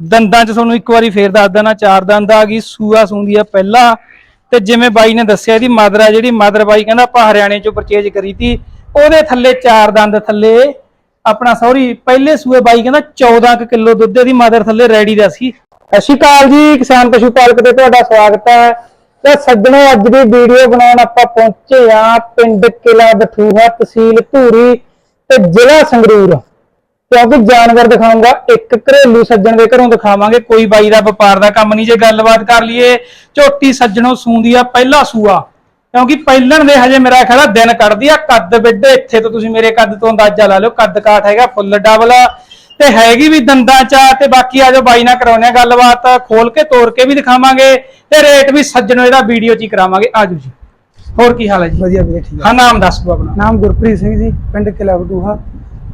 ਦੰਦਾਂ 'ਚ ਤੁਹਾਨੂੰ ਇੱਕ ਵਾਰੀ ਫੇਰ ਦੱਸ ਦੇਣਾ, ਚਾਰ ਦੰਦ ਆ ਗਈ, ਸੂਆ ਸੂੰਦੀ ਆ ਪਹਿਲਾਂ। ਤੇ ਜਿਵੇਂ ਬਾਈ ਨੇ ਦੱਸਿਆ, ਇਹਦੀ ਮਦਰ ਆ ਜਿਹੜੀ, ਮਦਰ ਬਾਈ ਕਹਿੰਦਾ ਆਪਾਂ ਹਰਿਆਣੇ 'ਚੋਂ ਪਰਚੇਜ ਕਰੀ ਤੀ। ਉਹਦੇ ਥੱਲੇ ਚਾਰ ਦੰਦ ਥੱਲੇ, ਆਪਣਾ ਸੌਰੀ ਪਹਿਲੇ ਸੂਏ ਬਾਈ ਕਹਿੰਦਾ 14 ਕੁ ਕਿਲੋ ਦੁੱਧ, ਇਹਦੀ ਮਦਰ ਥੱਲੇ ਰੈਡੀ ਦਾ ਸੀ। ਸਤਿ ਸ਼੍ਰੀ ਅਕਾਲ ਜੀ, ਕਿਸਾਨ ਪਸ਼ੂ ਪਾਲਕ ਤੇ ਤੁਹਾਡਾ ਸਵਾਗਤ ਹੈ। ਤੇ ਸੱਜਣੋ, ਅੱਜ ਦੀ ਵੀਡੀਓ ਬਣਾਉਣ ਆਪਾਂ ਪਹੁੰਚੇ ਆ ਪਿੰਡ ਕਿਲਾ ਬਠੂਹਾ ਤਹਿਸੀਲ ਧੂਰੀ ਤੇ ਜ਼ਿਲ੍ਹਾ ਸੰਗਰੂਰ। ਕਿਉਂਕਿ ਜਾਨਵਰ ਦਿਖਾਉਂਗਾ ਇੱਕ ਘਰੇਲੂ ਸੱਜਣ ਦੇ ਘਰੋਂ ਦਿਖਾਵਾਂਗੇ। ਕੋਈ ਬਾਈ ਦਾ ਵਪਾਰ ਦਾ ਕੰਮ ਨਹੀਂ ਜੇ ਗੱਲਬਾਤ ਕਰ ਲਈਏ ਝੋਟੀ ਸੱਜਣੋਂ ਸੂੰਦੀ ਆ ਪਹਿਲਾ ਸੂਆ। ਕਿਉਂਕਿ ਪਹਿਲਣ ਦੇ ਹਜੇ ਮੇਰਾ ਖਿਆਲ ਆ ਦਿਨ ਕੱਢਦੀ ਆ ਕੱਦ ਵਿੱਡੇ ਇੱਥੇ ਤੋਂ ਤੁਸੀਂ ਮੇਰੇ ਕੱਦ ਤੋਂ ਅੰਦਾਜ਼ਾ ਲਾ ਲਿਓ ਕੱਦ ਕਾਠ ਹੈਗਾ ਫੁੱਲ ਡਬਲ ਤੇ ਹੈਗੀ ਵੀ ਦੰਦਾਂ ਚ ਤੇ ਬਾਕੀ ਆ ਜੋ ਬਾਈ ਨਾਲ ਕਰਾਉਣੇ ਆ ਗੱਲਬਾਤ ਖੋਲ ਕੇ ਤੋੜ ਕੇ ਵੀ ਦਿਖਾਵਾਂਗੇ ਤੇ ਰੇਟ ਵੀ ਸੱਜਣੋਂ ਇਹਦਾ ਵੀਡੀਓ ਚ ਹੀ ਕਰਾਵਾਂਗੇ। ਆਜੋ ਜੀ। ਹੋਰ ਕੀ ਹਾਲ ਹੈ ਜੀ? ਵਧੀਆ ਵੀਰੇ ਠੀਕ ਆ। ਹਾਂ ਨਾਮ ਦੱਸ ਦਿਓ ਆਪਣਾ। ਨਾਮ ਗੁਰਪ੍ਰੀਤ ਸਿੰਘ ਜੀ ਪਿੰਡ ਕਿਲਾ ਬਟੂਹਾ।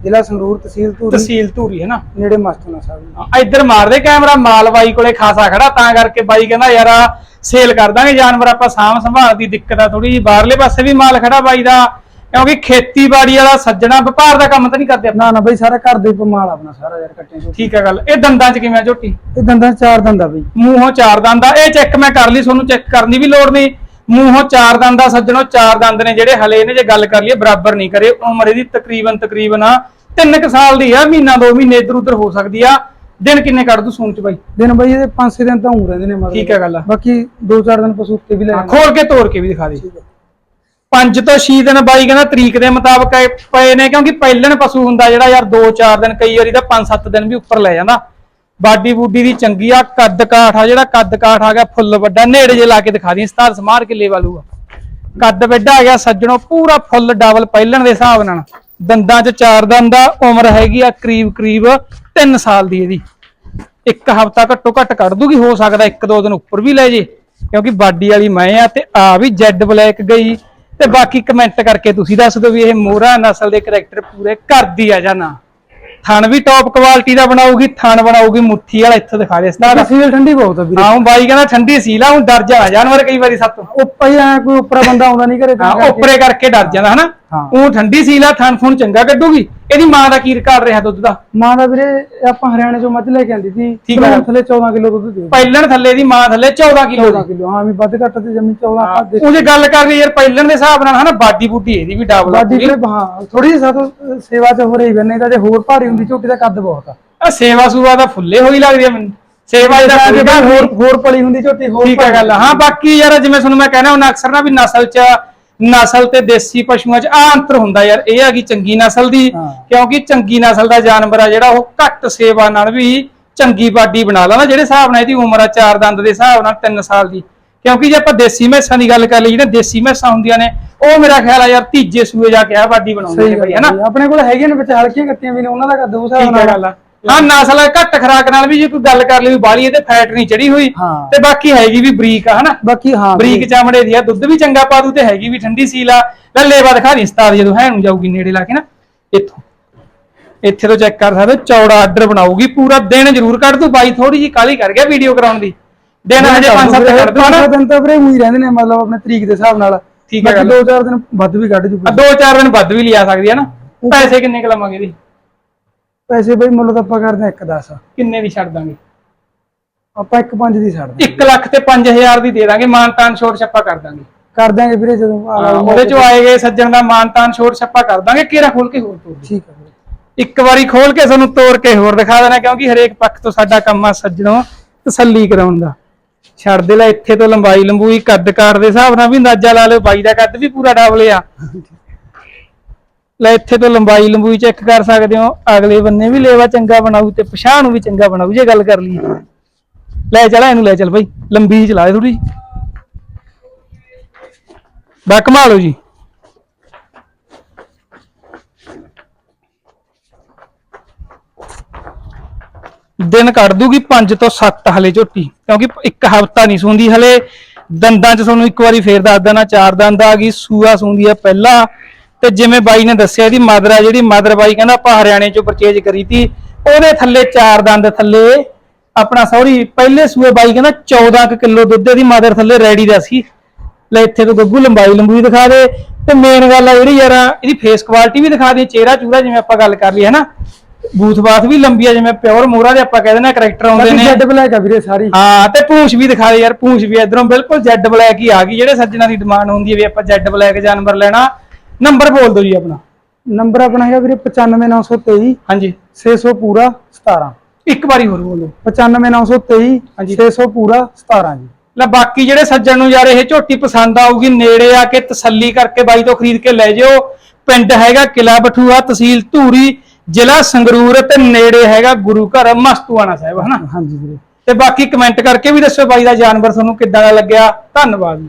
ਜ਼ਿਲ੍ਹਾ ਸੰਗਰੂਰ ਤਹਿਸੀਲ ਧੂਰੀ ਤਹਿਸੀਲ ਧੂਰੀ ਹੈ ਨਾ? ਨੇੜੇ ਮਸਤੂਨਾ ਸਾਹਿਬ। ਆ, ਇੱਧਰ ਮਾਰਦੇ ਕੈਮਰਾ ਮਾਲ ਬਾਈ ਕੋਲੇ ਖਾਸਾ ਖੜਾ ਤਾਂ ਕਰਕੇ ਬਾਈ ਕਹਿੰਦਾ ਯਾਰ ਆ ਸੇਲ ਕਰ ਦਾਂਗੇ ਜਾਨਵਰ ਆਪਾਂ ਸਾਂਭ ਸੰਭਾਲ ਦੀ ਦਿੱਕਤ ਆ ਥੋੜੀ ਜਿਹੀ। ਬਾਹਰਲੇ ਪਾਸੇ ਵੀ ਮਾਲ ਖੜਾ ਬਾਈ ਦਾ ਕਿਉਂਕਿ ਖੇਤੀਬਾੜੀ ਵਾਲਾ ਸੱਜਣਾ ਵਪਾਰ ਦਾ ਕੰਮ ਤਾਂ ਨਹੀਂ ਕਰਦੇ ਆਪਣਾ ਨਾ ਨਾ ਬਈ ਸਾਰਾ ਘਰ ਦੇ ਕਮਾਲ ਆਪਣਾ ਸਾਰਾ ਯਾਰ ਕੱਟੇ ਤੋਂ ਠੀਕ ਹੈ ਗੱਲ। ਇਹ ਦੰਦਾਂ 'ਚ ਕਿਵੇਂ ਆ ਝੋਟੀ? ਇਹ ਦੰਦਾਂ 'ਚ ਚਾਰ ਦੰਦ ਆ ਬਈ। ਮੂੰਹੋਂ ਚਾਰ ਦੰਦ ਆ। ਇਹ ਚੈੱਕ ਮੈਂ ਕਰ ਲਈ ਤੁਹਾਨੂੰ ਚੈੱਕ ਕਰਨ ਦੀ ਵੀ ਲੋੜ ਨਹੀਂ। ਮੂੰਹੋਂ ਚਾਰ ਦੰਦ ਆ ਸੱਜਣੋ ਚਾਰ ਦੰਦ ਨੇ ਜਿਹੜੇ ਹਲੇ ਇਹਨੇ ਜੇ ਗੱਲ ਕਰ ਲਈਏ ਬਰਾਬਰ ਨਹੀਂ ਕਰੇ। ਉਮਰ ਇਹਦੀ ਤਕਰੀਬਨ ਤਕਰੀਬਨ ਆ ਤਿੰਨ ਕੁ ਸਾਲ ਦੀ ਆ ਮਹੀਨਾ ਦੋ ਮਹੀਨੇ ਇਧਰ ਉਧਰ ਹੋ ਸਕਦੀ ਆ। ਦਿਨ ਕਿੰਨੇ ਕੱਢ ਦੂ ਸੂਣ ਚ ਬਾਈ? ਦਿਨ ਬਈ ਇਹਦੇ 5-6 ਦਿਨ ਤਾਂ ਹੋ ਰਹਿੰਦੇ ਨੇ ਮਤਲਬ ਠੀਕ ਹੈ ਗੱਲ ਆ। ਬਾਕੀ 2-4 ਦਿਨ ਪਸ਼ੂ ਉੱਤੇ ਵੀ ਲੈ ਹਾਂ, ਖੋਲ ਕੇ ਤੋੜ ਕੇ ਵੀ ਦਿਖਾ ਦੇ। ਠੀਕ ਹੈ। ਪੰਜ ਤੋਂ 6 ਦਿਨ ਬਾਈ ਕਹਿੰਦਾ ਤਰੀਕ ਦੇ ਮੁਤਾਬਕ ਇਹ ਪਏ ਨੇ ਕਿਉਂਕਿ ਪਹਿਲਣ ਪਸ਼ੂ ਹੁੰਦਾ ਜਿਹੜਾ ਯਾਰ 2-4 ਦਿਨ ਕਈ ਵਾਰੀ ਤਾਂ 5-7 ਦਿਨ ਵੀ ਉੱਪਰ ਲੈ ਜਾਂਦਾ। ਬਾਡੀ ਬੂਡੀ ਦੀ ਚੰਗੀ ਆ ਕੱਦ ਕਾਠ ਆ ਜਿਹੜਾ ਕੱਦ ਕਾਠ ਆ ਗਿਆ ਫੁੱਲ ਵੱਡਾ ਨੇੜੇ ਜੇ ਲਾ ਕੇ ਦਿਖਾ ਦੀ 17 ਸਮਾਰ ਕਿੱਲੇ ਵਾਲੂ ਆ। ਕੱਦ ਵੱਡਾ ਆ ਗਿਆ ਸੱਜਣੋ ਪੂਰਾ ਫੁੱਲ ਡਬਲ ਪਹਿਲਣ ਦੇ ਹਿਸਾਬ ਨਾਲ। ਦੰਦਾਂ 'ਚ ਚਾਰ ਦੰਦ ਆ, ਉਮਰ ਹੈਗੀ ਆ ਕਰੀਬ ਕਰੀਬ 3 ਸਾਲ ਦੀ ਇਹਦੀ। ਇੱਕ ਹਫਤਾ ਘੱਟੋ ਘੱਟ ਕੱਢ ਦੂਗੀ, ਹੋ ਸਕਦਾ ਇੱਕ ਦੋ ਦਿਨ ਉੱਪਰ ਵੀ ਲੈ ਜੇ, ਕਿਉਂਕਿ ਬਾਡੀ ਵਾਲੀ ਮੈਂ ਆ ਤੇ ਆ ਵੀ ਜੈਡ ਬਲੈਕ ਗਈ। ਤੇ ਬਾਕੀ ਕਮੈਂਟ ਕਰਕੇ ਤੁਸੀਂ ਦੱਸ ਦਿਓ ਵੀ ਇਹ ਮੋਹਰਾ ਨਸਲ ਦੇ ਕਰੈਕਟਰ ਪੂਰੇ ਕਰਦੀ ਆ ਜਾਂ ਨਾ। ਥਣ ਵੀ ਟੌਪ ਕੁਆਲਿਟੀ ਦਾ ਬਣਾਉਗੀ ਥਣ ਬਣਾਉਗੀ ਮੁੱਠੀ ਵਾਲਾ ਇੱਥੇ ਦਿਖਾ ਦੇ ਸਤਾਰ ਸੀਲ ਠੰਡੀ ਬਹੁਤ ਆ ਵੀਰੇ। ਹਾਂ ਬਾਈ ਕਹਿੰਦਾ ਠੰਡੀ ਸੀ ਲਾ ਹੁਣ ਡਰ ਜਾਣਾ ਜਾਨਵਰ ਕਈ ਵਾਰੀ ਸੱਤ। ਉੱਪਰ ਹੀ ਐਂ ਕੋਈ ਉੱਪਰਾ ਬੰਦਾ ਆਉਂਦਾ ਨਹੀਂ ਘਰੇ ਹਾਂ। ਉੱਪਰੇ ਕਰਕੇ ਡਰ ਜਾਂਦਾ ਹਨਾ। ਉਹ ਠੰਡੀ ਸੀ ਲਾ ਥਣ ਥੁਣ ਚੰਗਾ ਕੱਢੂਗੀ। ਇਹਦੀ ਮਾਂ ਦਾ ਕੀ ਰਿਕਾਰਡ ਰਿਹਾ ਦੁੱਧ ਦਾ? ਮਾਂ ਦਾ ਵੀਰੇ ਆਪਾਂ ਹਰਿਆਣੇ ਚੋਂ ਮੱਝ ਲੈ ਕੇ ਆਂਦੀ ਸੀ। ਠੀਕ ਹੈ। ਥੱਲੇ 14 ਕਿਲੋ ਦੁੱਧ ਦਿਓ ਪਹਿਲਣ ਥੱਲੇ ਦੀ ਮਾਂ ਥੱਲੇ 14 ਕਿਲੋ 14 ਕਿਲੋ ਹਾਂ ਵੀ ਵੱਧ ਘੱਟ ਤੇ ਜਮੀ 14 ਆਪਾਂ ਦੇ ਉਹ ਜੇ ਗੱਲ ਕਰ ਲਈ ਯਾਰ ਪਹਿਲਣ ਦੇ ਹਿਸਾਬ ਨਾਲ ਹਨਾ ਬਾਡੀ ਬੂਡੀ ਇਹਦੀ ਵੀ ਡਬਲ ਬਾਡੀ ਵੀਰੇ ਹਾਂ ਥੋੜੀ ਜਿਹੀ ਸਾਤੋਂ ਸੇਵਾ ਚ ਹੋ ਰਹੀ ਬੰਨੇ ਤਾਂ ਜੇ ਹੋਰ ਭਾਰੀ ਹੁੰਦੀ ਝੋਟੀ ਦਾ ਕੱਦ ਬਹੁਤ ਆ। ਆ ਸੇਵਾ ਸੂਵਾ ਦਾ ਫੁੱਲੇ ਹੋਈ ਲੱਗਦੀ ਆ ਮੈਨੂੰ। ਸੇਵਾ ਇਹਦਾ ਜੇ ਹੋਰ ਨਹੀਂ। ਹੋਰ ਪਲੀ ਹੁੰਦੀ ਝੋਟੀ ਹੋਰ ਠੀਕ ਹੈ ਗੱਲ ਹਾਂ ਬਾਕੀ ਯਾਰ ਜਿਵੇਂ ਤੁਹਾਨੂੰ ਮੈਂ ਕਹਿਣਾ ਉਹਨਾਂ ਅਕਸਰ ਨਾ ਵੀ ਨਸਲ ਚ ਨਸਲ ਤੇ ਦੇਸੀ ਪਸ਼ੂਆਂ ਚ ਆ ਅੰਤਰ ਹੁੰਦਾ ਯਾਰ ਇਹ ਹੈਗੀ ਚੰਗੀ ਨਸਲ ਦੀ। ਕਿਉਂਕਿ ਚੰਗੀ ਨਸਲ ਦਾ ਜਾਨਵਰ ਆ ਜਿਹੜਾ ਉਹ ਘੱਟ ਸੇਵਾ ਨਾਲ ਵੀ ਚੰਗੀ ਬਾਡੀ ਬਣਾ ਲੈਂਦਾ ਜਿਹੜੇ ਹਿਸਾਬ ਨਾਲ ਇਹਦੀ ਉਮਰ ਆ ਚਾਰ ਦੰਦ ਦੇ ਹਿਸਾਬ ਨਾਲ 3 ਸਾਲ ਦੀ। ਕਿਉਂਕਿ ਜੇ ਆਪਾਂ ਦੇਸੀ ਮੈਸਾਂ ਦੀ ਗੱਲ ਕਰ ਲਈ ਜਿਹੜੇ ਦੇਸੀ ਮੈਸਾਂ ਹੁੰਦੀਆਂ ਨੇ ਉਹ ਮੇਰਾ ਖਿਆਲ ਆ ਯਾਰ ਤੀਜੇ ਸੂਏ ਜਾ ਕੇ ਆ ਬਾਡੀ ਬਣਾਉਂਦੇ ਨੇ ਬਈ ਹਨਾ ਆਪਣੇ ਕੋਲ ਹੈਗੀਆਂ ਨੇ ਵਿੱਚ ਹਲਕੀਆਂ ਕੱਟੀਆਂ ਵੀ ਨੇ ਉਹਨਾਂ ਦਾ ਕੱਦ ਉਸ ਹਿਸਾਬ ਠੀਕ ਹੈ ਗੱਲ ਆ। ਹਾਂ ਨਸਲ ਘੱਟ ਖਰਾਕ ਨਾਲ ਵੀ ਜੇ ਕੋਈ ਗੱਲ ਕਰ ਲਈ ਵੀ ਬਾਲੀ ਇਹਦੇ ਫੈਟ ਨਹੀਂ ਚੜੀ ਹੋਈ। ਹਾਂ। ਤੇ ਬਾਕੀ ਹੈਗੀ ਵੀ ਬਰੀਕ ਆ ਹਨਾ? ਬਾਕੀ ਹਾਂ ਬਰੀਕ ਚਮੜੇ ਦੀ ਆ ਦੁੱਧ ਵੀ ਚੰਗਾ ਪਾ ਦੂ ਤੇ ਹੈਗੀ ਵੀ ਠੰਡੀ ਸੀਲ ਆ। ਲੱਲੇ ਬਾਦ ਖਾ ਨਹੀਂ ਸਤਾਰ ਜਦੋਂ ਹੈ ਨੂੰ ਜਾਊਗੀ ਨੇੜੇ ਲਾ ਕੇ ਨਾ ਇੱਥੋਂ। ਇੱਥੇ ਤੋਂ ਚੈੱਕ ਕਰ ਸਕਦੇ ਹੋ, ਚੌੜਾ ਆਰਡਰ ਬਣਾਊਗੀ ਪੂਰਾ ਦਿਨ ਜ਼ਰੂਰ ਕੱਢ ਦੂ। ਬਾਈ ਥੋੜੀ ਜੀ ਕਾਲੀ ਕਰ ਗਿਆ ਵੀਡੀਓ ਕਰਾਉਣ ਦੀ। ਦਿਨ ਹਜੇ 5-7 ਕੱਢ ਦੂ ਨਾ ਦਿਨ ਤਾਂ ਵੀਰੇ ਉਹੀ ਰਹਿੰਦੇ ਨੇ ਮਤਲਬ ਆਪਣੇ ਤਰੀਕ ਦੇ ਹਿਸਾਬ ਨਾਲ। ਠੀਕ ਹੈ ਬਾਕੀ ਗੱਲ। ਦੋ ਚਾਰ ਦਿਨ ਵੱਧ ਵੀ ਕੱਢ ਆ ਜੂਗਾ ਦੋ ਚਾਰ ਦਿਨ ਵੱਧ ਵੀ ਲਿਆ ਸਕਦੀ ਆ ਨਾ ਪੈਸੇ ਕਿੰਨੇ ਕੁ ਲਵਾਂਗੇ ਇਹਦੀ? ਪੈਸੇ ਬਈ ਮੁੱਲ ਤਾਂ ਆਪਾਂ ਕਰਦੇ ਆ 1 10 ਕਿੰਨੇ ਦੀ ਛੱਡ ਦਾਂਗੇ? ਆਪਾਂ 1 5 ਦੀ ਛੱਡ ਦਾਂਗੇ। 1 ਲੱਖ ਤੇ 5000 ਦੀ ਦੇ ਦਾਂਗੇ ਮਾਨਤਾਨ ਛੋਟ ਛੱਪਾ ਕਰ ਦਾਂਗੇ। ਕਰ ਦਾਂਗੇ ਵੀਰੇ ਜਦੋਂ ਉਹਦੇ ਚੋਂ ਆਏ ਗਏ ਸੱਜਣ ਦਾ ਮਾਨਤਾਨ ਛੋਟ ਛੱਪਾ ਕਰ ਦਾਂਗੇ ਕੇਰਾ ਖੋਲ ਕੇ ਹੋਰ ਤੋੜ ਠੀਕ ਹੈ ਇੱਕ ਵਾਰੀ ਖੋਲ ਕੇ ਤੁਹਾਨੂੰ ਤੋੜ ਕੇ ਹੋਰ ਦਿਖਾ ਦੇਣਾ ਕਿਉਂਕਿ ਹਰੇਕ ਪੱਖ ਤੋਂ ਸਾਡਾ ਕੰਮ ਆ ਸੱਜਣੋ ਤਸੱਲੀ ਕਰਾਉਣ ਦਾ। ਛੱਡ ਦੇ ਲੈ ਇੱਥੇ ਤੋਂ ਲੰਬਾਈ ਲੰਬੂਈ ਕੱਦ ਕਾਠ ਦੇ ਹਿਸਾਬ ਨਾਲ ਵੀ ਅੰਦਾਜ਼ਾ ਲਾ ਲਿਓ ਬਾਈ ਦਾ ਕੱਦ ਵੀ ਪੂਰਾ ਡਬਲ ਆ। ਲੈ ਇੱਥੇ ਤੋਂ ਲੰਬਾਈ ਲੰਬੂਈ ਚੈੱਕ ਕਰ ਸਕਦੇ ਹੋ। ਅਗਲੇ ਬੰਨੇ ਵੀ ਲੇਵਾ ਚੰਗਾ ਬਣਾਊ ਤੇ ਪਛਾਣ ਨੂੰ ਵੀ ਚੰਗਾ ਬਣਾਊ ਜੇ ਗੱਲ ਕਰ ਲਈ ਲੈ ਚਲਾ, ਇਹਨੂੰ ਲੈ ਚੱਲ ਬਾਈ, ਲੰਬੀ ਚਲਾ ਥੋੜੀ ਬਾ ਕਮਾ ਲਓ ਜੀ। ਦਿਨ ਕੱਢ ਦੂਗੀ 5 ਤੋਂ 7 ਹਲੇ ਝੋਟੀ, ਕਿਉਂਕਿ ਇੱਕ ਹਫਤਾ ਨਹੀਂ ਸੂੰਦੀ ਹਲੇ। ਦੰਦਾਂ 'ਚ ਤੁਹਾਨੂੰ ਇੱਕ ਵਾਰੀ ਫੇਰ ਦੱਸ ਦੇਣਾ, ਚਾਰ ਦੰਦ ਆ ਗਈ, ਸੂਆ ਸੂੰਦੀ ਆ ਪਹਿਲਾਂ। ਤੇ ਜਿਵੇਂ ਬਾਈ ਨੇ ਦੱਸਿਆ ਇਹਦੀ ਮਦਰ ਆ ਜਿਹੜੀ ਮਦਰ ਬਾਈ ਕਹਿੰਦਾ ਆਪਾਂ ਹਰਿਆਣੇ 'ਚੋਂ ਪਰਚੇਜ ਕਰੀ ਤੀ ਉਹਦੇ ਥੱਲੇ ਚਾਰ ਦੰਦ ਥੱਲੇ ਆਪਣਾ ਸੌਰੀ ਪਹਿਲੇ ਸੂਏ ਬਾਈ ਕਹਿੰਦਾ 14 ਕੁ ਕਿਲੋ ਦੁੱਧ ਇਹਦੀ ਮਦਰ ਥੱਲੇ ਰੈਡੀ ਦਾ ਸੀ। ਲੈ ਇੱਥੇ ਤੋਂ ਗੱਗੂ ਲੰਬਾਈ ਲੰਬੂਈ ਦਿਖਾ ਦੇ। ਤੇ ਮੇਨ ਗੱਲ ਆ ਜਿਹੜੀ ਯਾਰ ਇਹਦੀ ਫੇਸ ਕੁਆਲਿਟੀ ਵੀ ਦਿਖਾ ਦੇ ਚਿਹਰਾ ਚੂਰਾ ਜਿਵੇਂ ਆਪਾਂ ਗੱਲ ਕਰ ਲਈ ਹੈ ਨਾ ਬੂਥ-ਬਾਥ ਵੀ ਲੰਬੀ ਆ ਜਿਵੇਂ ਪਿਓਰ ਮੋਹਰਾ ਦੇ ਆਪਾਂ ਕਹਿੰਦੇ ਨੇ ਕਰੈਕਟਰ ਆਉਂਦੇ ਨੇ। ਜੈਡ ਬਲੈਕ ਆ ਵੀਰੇ ਸਾਰੀ। ਹਾਂ ਤੇ ਪੂੰਛ ਵੀ ਦਿਖਾ ਦੇ ਯਾਰ ਪੂੰਛ ਵੀ ਇਧਰੋਂ ਬਿਲਕੁਲ ਜੈਡ ਬਲੈਕ ਹੀ ਆ ਗਈ ਜਿਹੜੇ ਸੱਜਣਾ ਦੀ ਡਿਮਾਂਡ ਹੁੰਦੀ ਹੈ ਵੀ ਆਪਾਂ ਜੈਡ ਬਲੈਕ ਜਾਨਵਰ ਲੈਣਾ। ਨੰਬਰ ਬੋਲ ਦਿਓ ਜੀ ਆਪਣਾ। ਨੰਬਰ ਆਪਣਾ ਹੈਗਾ ਵੀਰੇ 95923 ਹਾਂਜੀ। 600 ਪੂਰਾ 17 ਇੱਕ ਵਾਰੀ ਹੋਰ ਬੋਲੋ 95923 ਹਾਂਜੀ। 600 ਪੂਰਾ 17 ਜੀ। ਲੈ ਬਾਕੀ ਜਿਹੜੇ ਸੱਜਣ ਨੂੰ ਯਾਰ ਇਹ ਝੋਟੀ ਪਸੰਦ ਆਊਗੀ ਨੇੜੇ ਆ ਕੇ ਤਸੱਲੀ ਕਰਕੇ ਬਾਈ ਤੋਂ ਖਰੀਦ ਕੇ ਲੈ ਜਿਓ। ਪਿੰਡ ਹੈਗਾ ਕਿਲਾ ਬਠੂਆ ਤਹਿਸੀਲ ਧੂਰੀ ਜ਼ਿਲ੍ਹਾ ਸੰਗਰੂਰ ਤੇ ਨੇੜੇ ਹੈਗਾ ਗੁਰੂ ਘਰ ਮਸਤੂਆਣਾ ਸਾਹਿਬ ਹਨਾ? ਹਾਂਜੀ ਵੀਰੇ। ਤੇ ਬਾਕੀ ਕਮੈਂਟ ਕਰਕੇ ਵੀ ਦੱਸੋ ਬਾਈ ਦਾ ਜਾਨਵਰ ਤੁਹਾਨੂੰ ਕਿੱਦਾਂ ਦਾ ਲੱਗਿਆ। ਧੰਨਵਾਦ ਜੀ।